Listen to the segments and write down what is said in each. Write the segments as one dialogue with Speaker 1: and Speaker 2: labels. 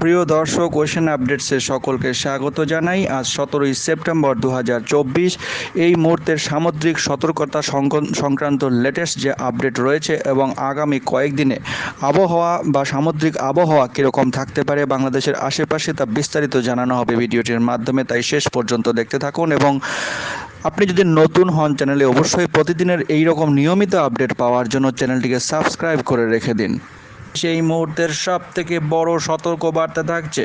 Speaker 1: প্রিয় দর্শক ওশেন আপডেটসে সকলকে স্বাগত জানাই। আজ সতেরোই সেপ্টেম্বর দু হাজার চব্বিশ। এই মুহূর্তের সামুদ্রিক সতর্কতা সংক- সংক্রান্ত লেটেস্ট যে আপডেট রয়েছে এবং আগামী কয়েকদিনে আবহাওয়া বা সামুদ্রিক আবহাওয়া কীরকম থাকতে পারে বাংলাদেশের আশেপাশে তা বিস্তারিত জানানো হবে ভিডিওটির মাধ্যমে। তাই শেষ পর্যন্ত দেখতে থাকুন এবং আপনি যদি নতুন হন চ্যানেলে অবশ্যই প্রতিদিনের এই রকম নিয়মিত আপডেট পাওয়ার জন্য চ্যানেলটিকে সাবস্ক্রাইব করে রেখে দিন। সেই মুহূর্তের সব থেকে বড় সতর্কবার্তা থাকছে।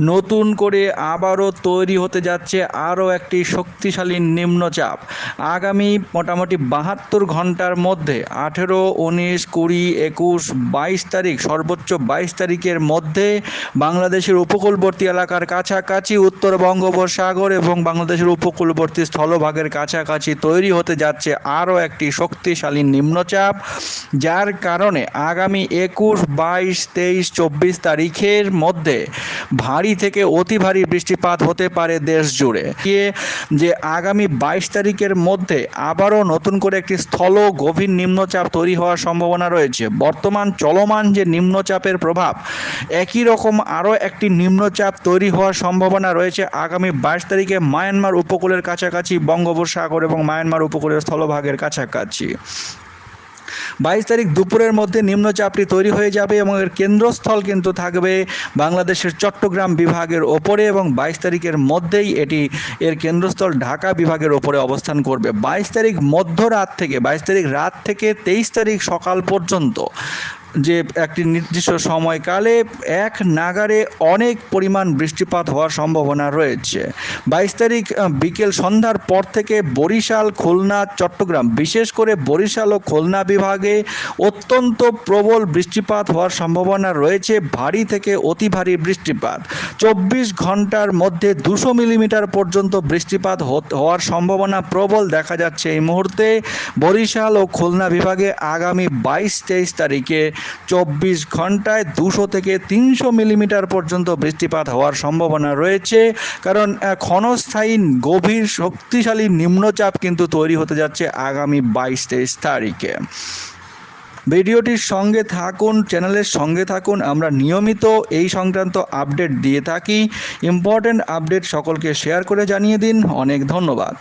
Speaker 1: নতুন করে আবারও তৈরি হতে যাচ্ছে আরও একটি শক্তিশালী নিম্নচাপ। আগামী মোটামুটি বাহাত্তর ঘণ্টার মধ্যে আঠেরো, উনিশ, কুড়ি, একুশ, বাইশ তারিখ, সর্বোচ্চ বাইশ তারিখের মধ্যে বাংলাদেশের উপকূলবর্তী এলাকার কাছাকাছি, উত্তর বঙ্গোপসাগর এবং বাংলাদেশের উপকূলবর্তী স্থলভাগের কাছাকাছি তৈরি হতে যাচ্ছে আরও একটি শক্তিশালী নিম্নচাপ, যার কারণে আগামী একুশ বাইশ, তেইশ, চব্বিশ তারিখের মধ্যে ভারী থেকে অতি ভারী বৃষ্টিপাত হতে পারে দেশ জুড়ে। যে আগামী বাইশ তারিখের মধ্যে আবারও নতুন করে একটি স্থল গভীর নিম্নচাপ তৈরি হওয়ার সম্ভাবনা রয়েছে। বর্তমান চলমান যে নিম্নচাপের প্রভাব, একই রকম আরও একটি নিম্নচাপ তৈরি হওয়ার সম্ভাবনা রয়েছে আগামী বাইশ তারিখে মায়ানমার উপকূলের কাছাকাছি, বঙ্গোপসাগর এবং মায়ানমার উপকূলের স্থলভাগের কাছাকাছি। বাইশ তারিখ দুপুরের মধ্যে নিম্নচাপটি তৈরি হয়ে যাবে এবং এর কেন্দ্রস্থল কিন্তু থাকবে বাংলাদেশের চট্টগ্রাম বিভাগের ওপরে এবং বাইশ তারিখের মধ্যেই এটি এর কেন্দ্রস্থল ঢাকা বিভাগের ওপরে অবস্থান করবে। বাইশ তারিখ মধ্যরাত থেকে, বাইশ তারিখ রাত থেকে তেইশ তারিখ সকাল পর্যন্ত যে একটি নির্দিষ্ট সময়কালে এক নাগারে অনেক পরিমাণ বৃষ্টিপাত হওয়ার সম্ভাবনা রয়েছে। বাইশ তারিখ বিকেল সন্ধ্যার পর থেকে বরিশাল, খুলনা, চট্টগ্রাম, বিশেষ করে বরিশাল ও খুলনা বিভাগে অত্যন্ত প্রবল বৃষ্টিপাত হওয়ার সম্ভাবনা রয়েছে। ভারী থেকে অতি ভারী বৃষ্টিপাত। চব্বিশ ঘণ্টার মধ্যে দুশো মিলিমিটার পর্যন্ত বৃষ্টিপাত হওয়ার সম্ভাবনা প্রবল দেখা যাচ্ছে এই মুহূর্তে। বরিশাল ও খুলনা বিভাগে আগামী বাইশ তেইশ তারিখে চব্বিশ ঘন্টায় দুশো থেকে তিনশো মিলিমিটার পর্যন্ত বৃষ্টিপাত হওয়ার সম্ভাবনা রয়েছে। কারণ ক্ষণস্থায়ী গভীর শক্তিশালী নিম্নচাপ কিন্তু তৈরি হতে যাচ্ছে আগামী বাইশ তেইশ তারিখে। ভিডিওটির সঙ্গে থাকুন, চ্যানেলের সঙ্গে থাকুন, আমরা নিয়মিত এই সংক্রান্ত আপডেট দিয়ে থাকি। ইম্পর্ট্যান্ট আপডেট সকলকে শেয়ার করে জানিয়ে দিন। অনেক ধন্যবাদ।